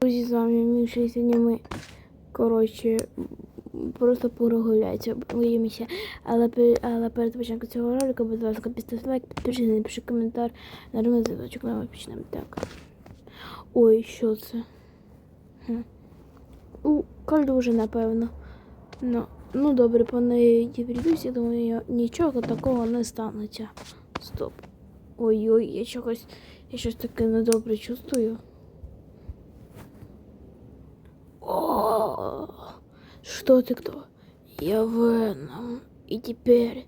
Друзі, з вами Міша, і сьогодні ми, коротше, просто прогуляйся, боїмося. Але, але перед початком цього ролика, будь ласка, підставте лайк, підпишіться, напиши коментар, нажми дзвіночок, ми почнемо. Так. Ой, що це? Хм. У, калюжа, напевно. Ну, ну добре, по неї дивлюся, думаю, нічого такого не станеться. Стоп. Ой-ой, я чогось, я щось таке недобре чувствую. О, что ты кто? Я Веном. И теперь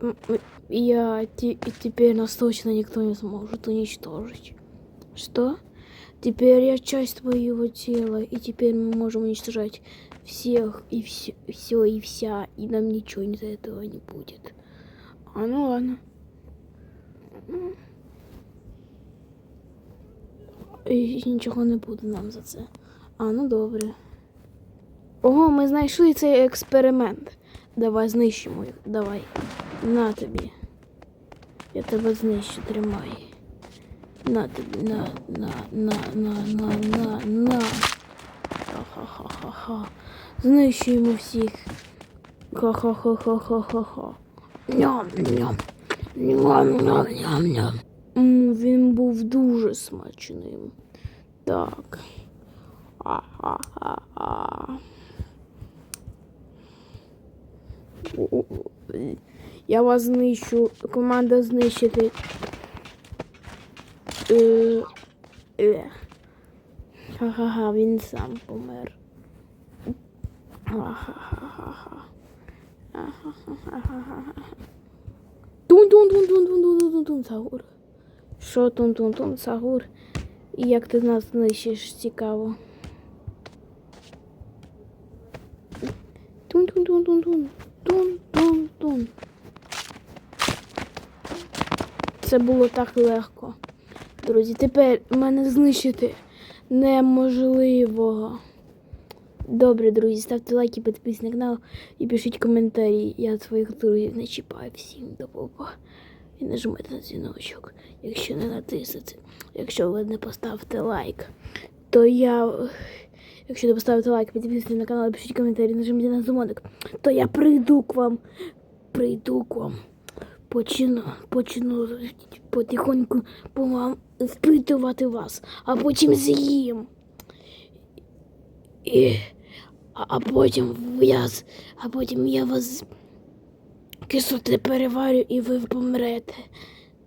м, м, я те- и теперь нас точно никто не сможет уничтожить. Что? Теперь я часть твоего тела, и теперь мы можем уничтожать всех и все, все и вся, и нам ничего из этого не будет. А ну ладно. І нічого не буде нам за це. А, ну добре. Ого, ми знайшли цей експеримент. Давай знищимо їх. Давай. На тобі. Я тебе знищу, тримай. На тобі, на, на, на, на, на, на, на. Ха-ха-ха-ха-ха. Знищуємо всіх. Ха-ха-ха-ха-ха-ха-ха. Ням-ням. Ням-ням-ням-ням. Він був дуже смачним. Так. Я вас знищу. Команда знищити. Е, е. Ха-ха-ха, він сам помер. Тун-тун-тун-тун-тун-тун-тун-тун, Сагур. Що тун-тун-тун, Сагур? І як ти нас знищиш, цікаво. Тун-тун-тун-тун-тун. Тун-тун-тун. Це було так легко. Друзі, тепер мене знищити неможливо. Добре, друзі, ставте лайки, підписуйтесь на канал і пишіть коментарі. Я своїх друзів не чіпаю. Всім до побачення. І нажмете на дзвіночок, якщо не натиснете. Якщо ви не поставите лайк, то я. Якщо не поставите лайк, підписуйтесь на канал, пишіть коментарі, нажміть на дзвоник, то я прийду к вам. Прийду к вам. Почну, почну потихоньку по вам впитувати вас, а потім з'їм. І, а, а потім я, а потім я вас кислоти переварю і ви помрете.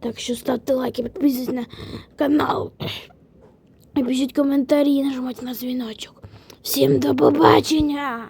Так що ставте лайки, підписуйтесь на канал. І пишіть коментарі, нажимайте на дзвіночок. Всім до побачення!